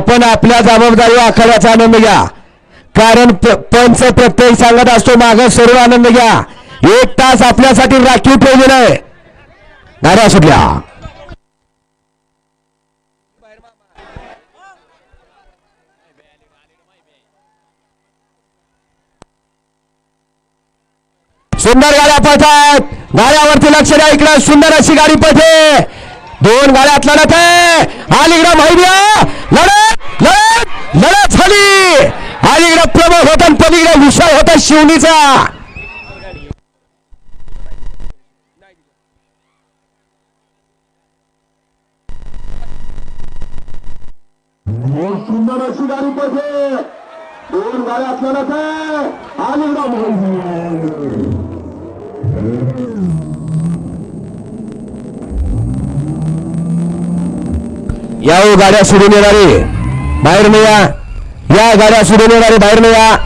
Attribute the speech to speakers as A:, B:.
A: आपण आपल्या जबाबदारी आखाड्याचा आनंद घ्या. कारण पंच प्रत्येक सांगत असतो माग सर्व आनंद घ्या. एक तास आपल्यासाठी राखीव ठेवलेला आहे गाड्या सुटल्या. सुंदर गाड्या पळतात. गाड्यावरती लक्ष द्या इकडे सुंदर अशी गाडी पळते. दोन गाड्या आतला लढत आहे अलीकडे माहिती अलीकडे प्रबळ होता आणि पलीकडे विषय होता शिवणीचा.
B: सुंदर अशी गाडी पडते दोन गाड्या अलीकडं
A: या हो गाड्या सोडून येणारे बाहेर नाही या या गाड्या सुरू येणारे बाहेर नाही या